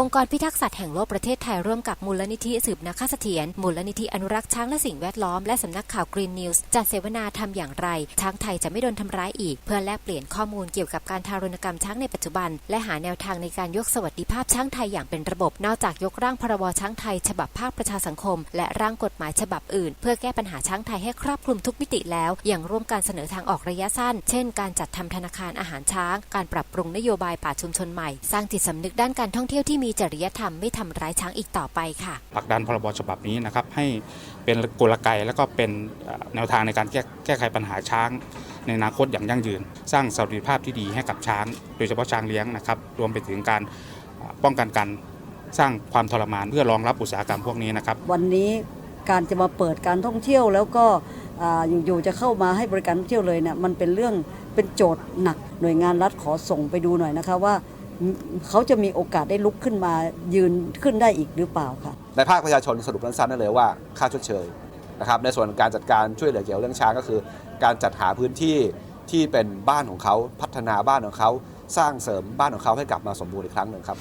องค์กรพิทักษ์สัตว์แห่งโลกประเทศไทยร่วมกับมูลนิธิสืบนาคเสถียรมูลนิธิอนุรักษ์ช้างและสิ่งแวดล้อมและสำนักข่าว Green News จัดเสวนาทำอย่างไร ช้างไทยจะไม่โดนทำร้ายอีก เพื่อแลกเปลี่ยนข้อมูลเกี่ยวกับการทารุณกรรมช้างในปัจจุบัน และหาแนวทางในการยกสวัสดิภาพช้างไทยอย่างเป็นระบบ นอกจากยกร่างพรบช้างไทย ฉบับภาคประชาสังคม และร่างกฎหมายฉบับอื่น เพื่อแก้ปัญหาช้างไทยให้ครอบคลุมทุกมิติแล้วยังร่วมการเสนอทางออกระยะสั้น เช่น การจัดทำธนาคารอาหารช้าง การปรับปรุงนโยบายป่าชุมชนใหม่ สร้างจิตสำนึกด้านการท่องเที่ยวที่มีจริยธรรมไม่ทำร้ายช้างอีกต่อไปค่ะผลักดันพรบฉบับนี้นะครับให้เป็นกลไกแล้วก็เป็นเอ่อแนวทางในการแก้แก้ไขปัญหาช้าง ในอนาคตอย่างยั่งยืน สร้างสวัสดิภาพที่ดีให้กับช้าง โดยเฉพาะช้างเลี้ยงนะครับรวมไปถึงการเอ่อป้องกันการสร้างความทรมานเพื่อรองรับอุตสาหกรรมพวกนี้นะครับ วันนี้การจะมาเปิดการท่องเที่ยวแล้วก็อ่าอยู่ๆจะเข้ามาให้บริการท่องเที่ยวเลยเนี่ยมันเป็นเรื่องเป็นโจทย์หนักหน่วยงานรัฐขอส่งไปดูหน่อยนะคะว่า เขาจะมีโอกาสได้ลุกขึ้นมายืนขึ้นได้อีกหรือเปล่าค่ะ ในภาคประชาชนสรุปสั้นๆได้เลยว่าค่าชดเชยนะครับในส่วนการจัดการช่วยเหลือเกี่ยวเรื่องช้างก็คือ การจัดหาพื้นที่ที่เป็นบ้านของเขาพัฒนาบ้านของเขา สร้างเสริมบ้านของเขาให้กลับมาสมบูรณ์อีกครั้งหนึ่งครับ